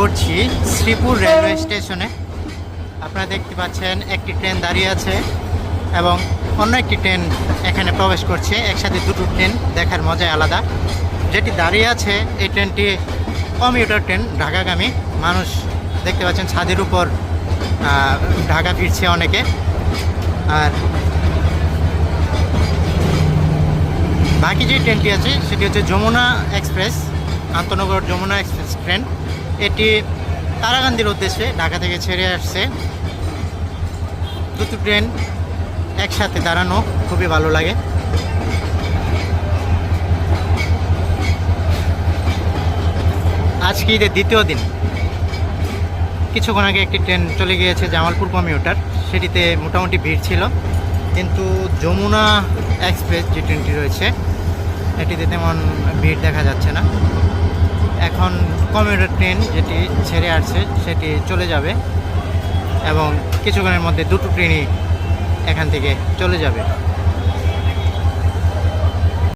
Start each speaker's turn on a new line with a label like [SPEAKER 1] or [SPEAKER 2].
[SPEAKER 1] করছি শ্রীপুর রেলওয়ে স্টেশনে। আপনারা দেখতে পাচ্ছেন, একটি ট্রেন দাঁড়িয়ে আছে এবং অন্য একটি ট্রেন এখানে প্রবেশ করছে। একসাথে দুটো ট্রেন দেখার মজাই আলাদা। যেটি দাঁড়িয়ে আছে, এই ট্রেনটি কমিউটার ট্রেন, ঢাকাগামী। মানুষ দেখতে পাচ্ছেন, ছাদের উপর ঢাকা ফিরছে অনেকে। আর বাকি যে ট্রেনটি আছে, সেটি হচ্ছে যমুনা এক্সপ্রেস, আন্তনগর যমুনা এক্সপ্রেস ট্রেন। এটি তারাকান্দির উদ্দেশ্যে ঢাকা থেকে ছেড়ে আসছে। দুটো ট্রেন একসাথে দাঁড়ানো খুবই ভালো লাগে। আজকে ঈদের দ্বিতীয় দিন। কিছুক্ষণ আগে একটি ট্রেন চলে গিয়েছে জামালপুর কমিউটার। সেটিতে মোটামুটি ভিড় ছিল। কিন্তু যমুনা এক্সপ্রেস যে ট্রেনটি রয়েছে, এটিতে তেমন ভিড় দেখা যাচ্ছে না। এখন কমিউটার ট্রেন যেটি ছেড়ে আসছে, সেটি চলে যাবে এবং কিছুক্ষণের মধ্যে দুটো ট্রেনই এখান থেকে চলে যাবে।